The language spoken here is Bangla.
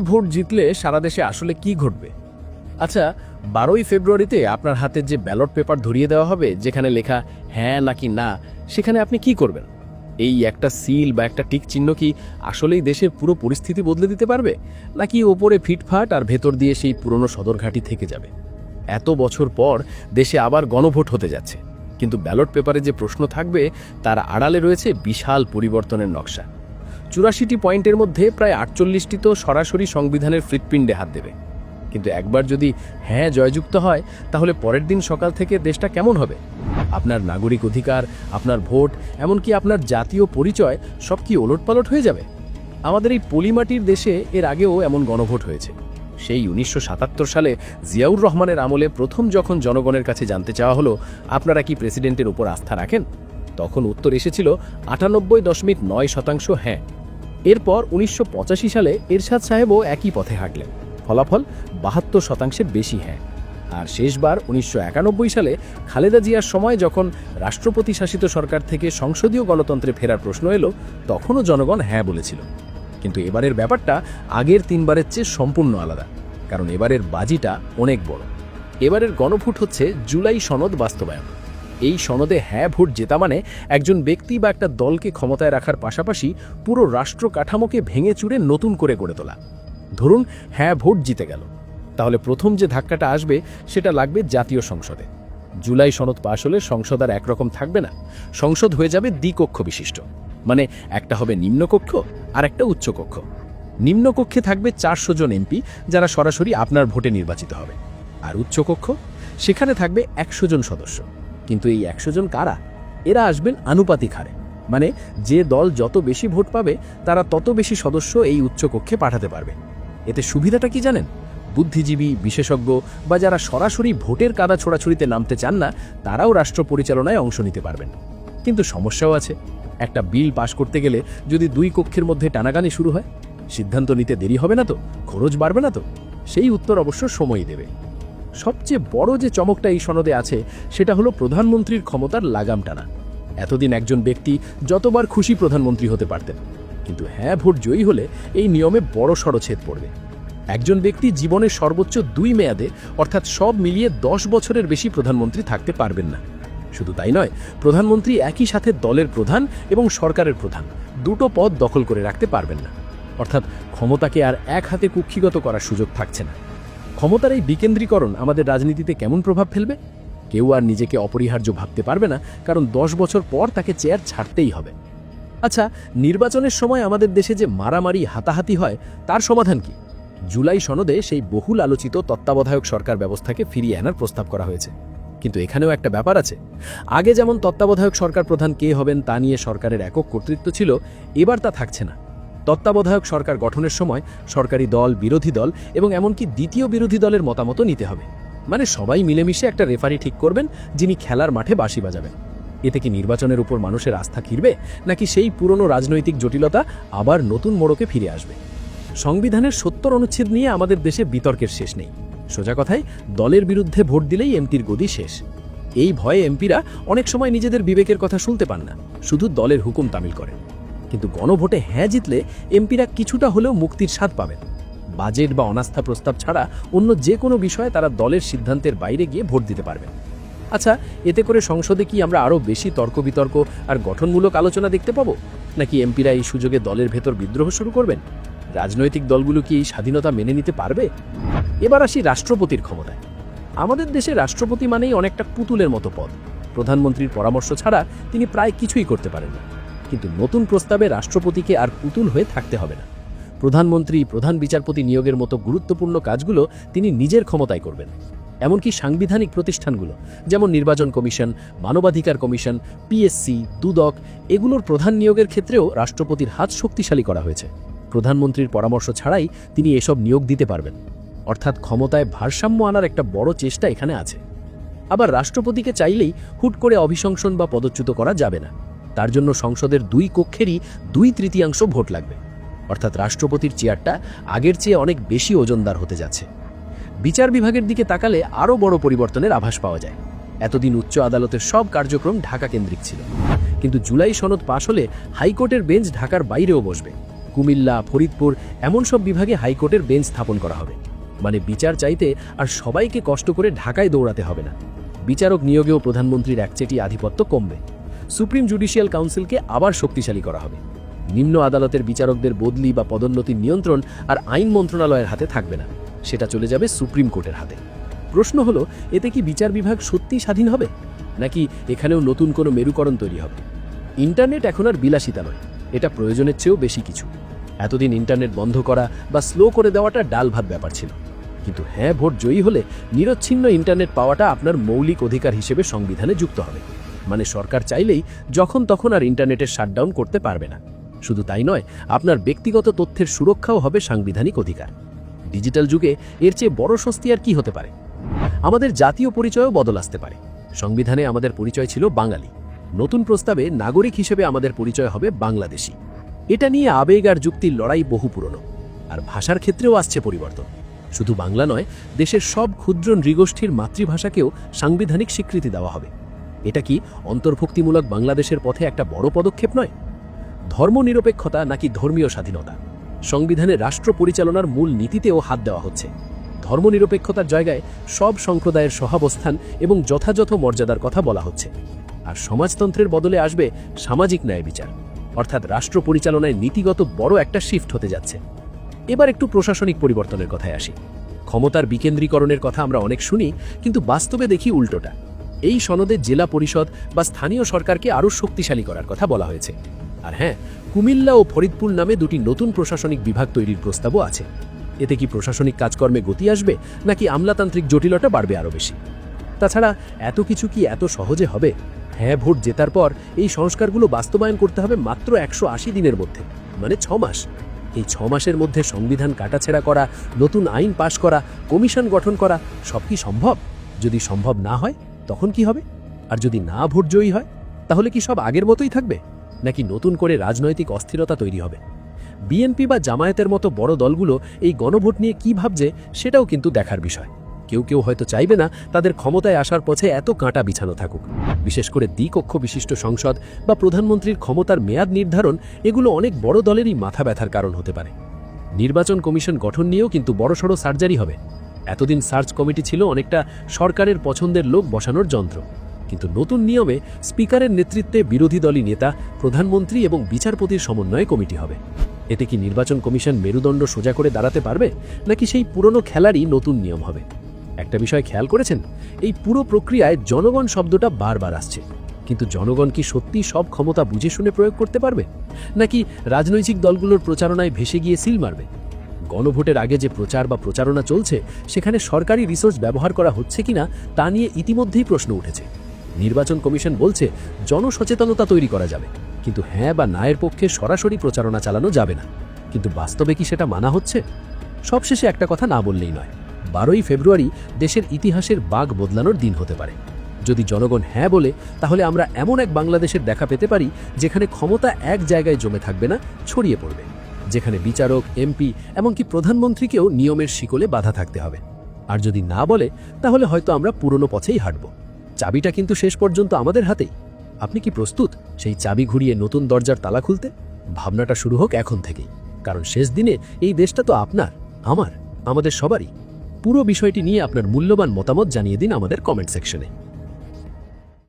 হ্যাঁ ভোট জিতলে সারা দেশে আসলে কি ঘটবে? আচ্ছা বারোই ফেব্রুয়ারিতে আপনার হাতে যে ব্যালট পেপার ধরিয়ে দেওয়া হবে, যেখানে লেখা হ্যাঁ নাকি না, সেখানে আপনি কি করবেন? এই একটা সিল বা একটা টিক চিহ্ন কি আসলেই দেশের পুরো পরিস্থিতি বদলে দিতে পারবে? নাকি ওপরে ফিটফাট আর ভেতর দিয়ে সেই পুরনো সদরঘাটি থেকে যাবে? এত বছর পর দেশে আবার গণভোট হতে যাচ্ছে। কিন্তু ব্যালট পেপারে যে প্রশ্ন থাকবে, তার আড়ালে রয়েছে বিশাল পরিবর্তনের নকশা। চুরাশিটি পয়েন্টের মধ্যে প্রায় আটচল্লিশটি তো সরাসরি সংবিধানের হৃৎপিণ্ডে হাত দেবে। কিন্তু একবার যদি হ্যাঁ জয়যুক্ত হয়, তাহলে পরের দিন সকাল থেকে দেশটা কেমন হবে? আপনার নাগরিক অধিকার, আপনার ভোট, এমনকি আপনার জাতীয় পরিচয় সব কি ওলটপালট হয়ে যাবে? আমাদের এই পলিমাটির দেশে এর আগেও এমন গণভোট হয়েছে। সেই উনিশশো সাতাত্তর সালে জিয়াউর রহমানের আমলে প্রথম যখন জনগণের কাছে জানতে চাওয়া হলো, আপনারা কি প্রেসিডেন্টের উপর আস্থা রাখেন? তখন উত্তর এসেছিল আটানব্বই দশমিক নয় শতাংশ হ্যাঁ। এরপর উনিশশো পঁচাশি সালে এরশাদ সাহেবও একই পথে হাঁটলেন। ফলাফল বাহাত্তর শতাংশের বেশি হ্যাঁ। আর শেষবার উনিশশো একানব্বই সালে খালেদা জিয়ার সময় যখন রাষ্ট্রপতি শাসিত সরকার থেকে সংসদীয় গণতন্ত্রে ফেরার প্রশ্ন এলো, তখনও জনগণ হ্যাঁ বলেছিল। কিন্তু এবারের ব্যাপারটা আগের তিনবারের চেয়ে সম্পূর্ণ আলাদা, কারণ এবারের বাজিটা অনেক বড়। এবারের গণভোট হচ্ছে জুলাই সনদ বাস্তবায়ন। এই সনদে হ্যাঁ ভোট জেতা মানে একজন ব্যক্তি বা একটা দলকে ক্ষমতায় রাখার পাশাপাশি পুরো রাষ্ট্র কাঠামোকে ভেঙে চুরে নতুন করে গড়ে তোলা। ধরুন হ্যাঁ ভোট জিতে গেল। তাহলে প্রথম যে ধাক্কাটা আসবে, সেটা লাগবে জাতীয় সংসদে। জুলাই সনদ পাশ হলে সংসদ আর একরকম থাকবে না। সংসদ হয়ে যাবে দ্বিকক্ষ বিশিষ্ট। মানে একটা হবে নিম্নকক্ষ আর একটা উচ্চকক্ষ। নিম্নকক্ষে থাকবে চারশো জন এমপি যারা সরাসরি আপনার ভোটে নির্বাচিত হবে। আর উচ্চকক্ষ? সেখানে থাকবে একশো জন সদস্য। কিন্তু এই একশো জন কারা? এরা আসবেন আনুপাতিক হারে। মানে যে দল যত বেশি ভোট পাবে, তারা তত বেশি সদস্য এই উচ্চকক্ষে পাঠাতে পারবে। এতে সুবিধাটা কি জানেন? বুদ্ধিজীবী, বিশেষজ্ঞ বা যারা সরাসরি ভোটের কাদা ছোড়াছুড়িতে নামতে চান না, তারাও রাষ্ট্র পরিচালনায় অংশ নিতে পারবেন। কিন্তু সমস্যাও আছে। একটা বিল পাশ করতে গেলে যদি দুই কক্ষের মধ্যে টানাগানি শুরু হয়, সিদ্ধান্ত নিতে দেরি হবে না তো? খরচ বাড়বে না তো? সেই উত্তর অবশ্য সময় দেবে। সবচেয়ে বড় যে চমকটা এই সনদে আছে, সেটা হলো প্রধানমন্ত্রীর ক্ষমতার লাগাম টানা। এতদিন একজন ব্যক্তি যতবার খুশি প্রধানমন্ত্রী হতে পারতেন। কিন্তু হ্যাঁ ভোট জয়ী হলে এই নিয়মে বড় ছেদ পড়বে। একজন ব্যক্তি জীবনের সর্বোচ্চ দুই মেয়াদে, অর্থাৎ সব মিলিয়ে দশ বছরের বেশি প্রধানমন্ত্রী থাকতে পারবেন না। শুধু তাই নয়, প্রধানমন্ত্রী একই সাথে দলের প্রধান এবং সরকারের প্রধান, দুটো পদ দখল করে রাখতে পারবেন না। অর্থাৎ ক্ষমতাকে আর এক হাতে কুক্ষিগত করার সুযোগ থাকছে না। ক্ষমতার এই বিকেন্দ্রীকরণ আমাদের রাজনীতিতে কেমন প্রভাব ফেলবে? কেউ আর নিজেকে অপরিহার্য ভাবতে পারবে না, কারণ দশ বছর পর তাকে চেয়ার ছাড়তেই হবে। আচ্ছা নির্বাচনের সময় আমাদের দেশে যে মারামারি, হাতাহাতি হয়, তার সমাধান কি? জুলাই সনদে সেই বহুল আলোচিত তত্ত্বাবধায়ক সরকার ব্যবস্থাকে ফিরিয়ে আনার প্রস্তাব করা হয়েছে। কিন্তু এখানেও একটা ব্যাপার আছে। আগে যেমন তত্ত্বাবধায়ক সরকার প্রধান কে হবেন তা নিয়ে সরকারের একক কর্তৃত্ব ছিল, এবার তা থাকছে না। তত্ত্বাবধায়ক সরকার গঠনের সময় সরকারি দল, বিরোধী দল এবং এমনকি দ্বিতীয় বিরোধী দলের মতামতও নিতে হবে। মানে সবাই মিলেমিশে একটা রেফারি ঠিক করবেন যিনি খেলার মাঠে বাঁশি বাজাবেন। এতে কি নির্বাচনের উপর মানুষের আস্থা ফিরবে নাকি সেই পুরনো রাজনৈতিক জটিলতা আবার নতুন মোড়কে ফিরে আসবে? সংবিধানের সত্তর অনুচ্ছেদ নিয়ে আমাদের দেশে বিতর্কের শেষ নেই। সোজা কথায়, দলের বিরুদ্ধে ভোট দিলেই এমপির গদি শেষ। এই ভয়ে এমপিরা অনেক সময় নিজেদের বিবেকের কথা শুনতে পান না। শুধু দলের হুকুম তামিল করেন। কিন্তু গণভোটে হ্যাঁ জিতলে এমপিরা কিছুটা হলেও মুক্তির স্বাদ পাবেন। বাজেট বা অনাস্থা প্রস্তাব ছাড়া অন্য যে কোনো বিষয়ে তারা দলের সিদ্ধান্তের বাইরে গিয়ে ভোট দিতে পারবেন। আচ্ছা এতে করে সংসদে কি আমরা আরও বেশি তর্ক বিতর্ক আর গঠনমূলক আলোচনা দেখতে পাবো? নাকি এমপিরা এই সুযোগে দলের ভেতর বিদ্রোহ শুরু করবেন? রাজনৈতিক দলগুলো কি এই স্বাধীনতা মেনে নিতে পারবে? এবার আসি রাষ্ট্রপতির ক্ষমতায়। আমাদের দেশে রাষ্ট্রপতি মানেই অনেকটা পুতুলের মতো পদ। প্রধানমন্ত্রীর পরামর্শ ছাড়া তিনি প্রায় কিছুই করতে পারেন না কিন্তু নতুন প্রস্তাবে রাষ্ট্রপতিকে আর পুতুল হয়ে থাকতে হবে না। প্রধানমন্ত্রী, প্রধান বিচারপতি নিয়োগের মতো গুরুত্বপূর্ণ কাজগুলো তিনি নিজের ক্ষমতায় করবেন। এমনকি সাংবিধানিক প্রতিষ্ঠানগুলো, যেমন নির্বাচন কমিশন, মানবাধিকার কমিশন পিএসসি দুদক, এগুলোর প্রধান নিয়োগের ক্ষেত্রেও রাষ্ট্রপতির হাত শক্তিশালী করা হয়েছে। প্রধানমন্ত্রীর পরামর্শ ছাড়াই তিনি এসব নিয়োগ দিতে পারবেন। অর্থাৎ ক্ষমতায় ভারসাম্য আনার একটা বড় চেষ্টা এখানে আছে। আবার রাষ্ট্রপতিকে চাইলেই হুট করে অভিশংসন বা পদচ্যুত করা যাবে না। তার জন্য সংসদের দুই কক্ষেরই দুই তৃতীয়াংশ ভোট লাগবে। অর্থাৎ রাষ্ট্রপতির চেয়ারটা আগের চেয়ে অনেক বেশি ওজনদার হতে যাচ্ছে। বিচার বিভাগের দিকে তাকালে আরও বড় পরিবর্তনের আভাস পাওয়া যায়। এতদিন উচ্চ আদালতের সব কার্যক্রম ঢাকা কেন্দ্রিক ছিল। কিন্তু জুলাই সনদ পাশ হলে হাইকোর্টের বেঞ্চ ঢাকার বাইরেও বসবে। কুমিল্লা, ফরিদপুর এমন সব বিভাগে হাইকোর্টের বেঞ্চ স্থাপন করা হবে। মানে বিচার চাইতে আর সবাইকে কষ্ট করে ঢাকায় দৌড়াতে হবে না। বিচারক নিয়োগেও প্রধানমন্ত্রীর একচেটি আধিপত্য কমবে। সুপ্রিম জুডিশিয়াল কাউন্সিলকে আবার শক্তিশালী করা হবে। নিম্ন আদালতের বিচারকদের বদলি বা পদোন্নতির নিয়ন্ত্রণ আর আইন মন্ত্রণালয়ের হাতে থাকবে না। সেটা চলে যাবে সুপ্রিম কোর্টের হাতে। প্রশ্ন হলো, এতে কি বিচার বিভাগ সত্যি স্বাধীন হবে? নাকি এখানেও নতুন কোনো মেরুকরণ তৈরি হবে? ইন্টারনেট এখন আর বিলাসিতা নয়, এটা প্রয়োজনের চেয়েও বেশি কিছু। এতদিন ইন্টারনেট বন্ধ করা বা স্লো করে দেওয়াটা ডাল ভাত ব্যাপার ছিল। কিন্তু হ্যাঁ ভোট জয়ী হলে নিরচ্ছিন্ন ইন্টারনেট পাওয়াটা আপনার মৌলিক অধিকার হিসেবে সংবিধানে যুক্ত হবে। মানে সরকার চাইলেই যখন তখন আর ইন্টারনেটের শাটডাউন করতে পারবে না। শুধু তাই নয়, আপনার ব্যক্তিগত তথ্যের সুরক্ষাও হবে সাংবিধানিক অধিকার। ডিজিটাল যুগে এর চেয়ে বড় স্বস্তি আর কি হতে পারে? আমাদের জাতীয় পরিচয়ও বদল আসতে পারে। সংবিধানে আমাদের পরিচয় ছিল বাঙালি। নতুন প্রস্তাবে নাগরিক হিসেবে আমাদের পরিচয় হবে বাংলাদেশি। এটা নিয়ে আবেগ আর যুক্তির লড়াই বহু পুরনো। আর ভাষার ক্ষেত্রেও আসছে পরিবর্তন। শুধু বাংলা নয়, দেশের সব ক্ষুদ্র নৃগোষ্ঠীর মাতৃভাষাকেও সাংবিধানিক স্বীকৃতি দেওয়া হবে। এটা কি অন্তর্ভুক্তিমূলক বাংলাদেশের পথে একটা বড় পদক্ষেপ নয়? ধর্মনিরপেক্ষতা নাকি ধর্মীয় স্বাধীনতা? সংবিধানে রাষ্ট্র পরিচালনার মূল নীতিতেও হাত দেওয়া হচ্ছে। ধর্মনিরপেক্ষতার জায়গায় সব সম্প্রদায়ের সহাবস্থান এবং যথাযথ মর্যাদার কথা বলা হচ্ছে। আর সমাজতন্ত্রের বদলে আসবে সামাজিক ন্যায় বিচার। অর্থাৎ রাষ্ট্র পরিচালনায় নীতিগত বড় একটা শিফট হতে যাচ্ছে। এবার একটু প্রশাসনিক পরিবর্তনের কথায় আসি। ক্ষমতার বিকেন্দ্রীকরণের কথা আমরা অনেক শুনি, কিন্তু বাস্তবে দেখি উল্টোটা। এই সনদে জেলা পরিষদ বা স্থানীয় সরকারকে আরও শক্তিশালী করার কথা বলা হয়েছে। আর হ্যাঁ কুমিল্লা ও ফরিদপুর নামে দুটি নতুন প্রশাসনিক বিভাগ তৈরির প্রস্তাবও আছে। এতে কি প্রশাসনিক কাজকর্মে গতি আসবে, নাকি আমলাতান্ত্রিক জটিলতা বাড়বে আরও বেশি? তাছাড়া এত কিছু কি এত সহজে হবে? হ্যাঁ ভোট জেতার পর এই সংস্কারগুলো বাস্তবায়ন করতে হবে মাত্র একশো আশি দিনের মধ্যে মানে ছ মাস। এই ছ মাসের মধ্যে সংবিধান কাটাছেড়া করা, নতুন আইন পাশ করা, কমিশন গঠন করা, সব কি সম্ভব? যদি সম্ভব না হয় তখন কি হবে? আর যদি না ভোট জয়ী হয়, তাহলে কি সব আগের মতোই থাকবে? নাকি নতুন করে রাজনৈতিক অস্থিরতা তৈরি হবে? বিএনপি বা জামায়াতের মতো বড় দলগুলো এই গণভোট নিয়ে কি ভাবছে সেটাও কিন্তু দেখার বিষয়। কেউ কেউ হয়তো চাইবে না তাদের ক্ষমতায় আসার পথে এত কাঁটা বিছানো থাকুক। বিশেষ করে দ্বিকক্ষ বিশিষ্ট সংসদ বা প্রধানমন্ত্রীর ক্ষমতার মেয়াদ নির্ধারণ এগুলো অনেক বড় দলেরই মাথা ব্যথার কারণ হতে পারে। নির্বাচন কমিশন গঠন নিয়েও কিন্তু বড়সড় সার্জারি হবে। এতদিন সার্চ কমিটি ছিল অনেকটা সরকারের পছন্দের লোক বসানোর যন্ত্র। কিন্তু নতুন নিয়মে স্পিকারের নেতৃত্বে বিরোধী দলই নেতা, প্রধানমন্ত্রী এবং বিচারপতির সমন্বয়ে কমিটি হবে। এতে কি নির্বাচন কমিশন মেরুদণ্ড সোজা করে দাঁড়াতে পারবে, নাকি সেই পুরনো খেলারই নতুন নিয়ম হবে? একটা বিষয় খেয়াল করেছেন? এই পুরো প্রক্রিয়ায় জনগণ শব্দটা বারবার আসছে। কিন্তু জনগণ কি সত্যি সব ক্ষমতা বুঝে শুনে প্রয়োগ করতে পারবে? নাকি রাজনৈতিক দলগুলোর প্রচারণায় ভেসে গিয়ে সিল মারবে? গণভোটের আগে যে প্রচার বা প্রচারণা চলছে, সেখানে সরকারি রিসোর্স ব্যবহার করা হচ্ছে কিনা, তা নিয়ে ইতিমধ্যেই প্রশ্ন উঠেছে। নির্বাচন কমিশন বলছে, জনসচেতনতা তৈরি করা যাবে। কিন্তু হ্যাঁ বা না এর পক্ষে সরাসরি প্রচারণা চালানো যাবে না। কিন্তু বাস্তবে কি সেটা মানা হচ্ছে? সবশেষে একটা কথা না বললেই নয়। বারোই ফেব্রুয়ারি দেশের ইতিহাসের বাঘ বদলানোর দিন হতে পারে। যদি জনগণ হ্যাঁ বলে, তাহলে আমরা এমন এক বাংলাদেশের দেখা পেতে পারি, যেখানে ক্ষমতা এক জায়গায় জমে থাকবে না, ছড়িয়ে পড়বে। যেখানে বিচারক, এমপি এমনকি প্রধানমন্ত্রীকেও নিয়মের শিকলে বাধা থাকতে হবে। আর যদি না বলে, তাহলে হয়তো আমরা পুরনো পথেই হাঁটব। চাবিটা কিন্তু শেষ পর্যন্ত আমাদের হাতেই। আপনি কি প্রস্তুত সেই চাবি ঘুরিয়ে নতুন দরজার তালা খুলতে? ভাবনাটা শুরু হোক এখন থেকেই। কারণ শেষ দিনে এই দেশটা তো আপনার, আমার, আমাদের সবারই। পুরো বিষয়টি নিয়ে আপনার মূল্যবান মতামত জানিয়ে দিন আমাদের কমেন্ট সেকশনে।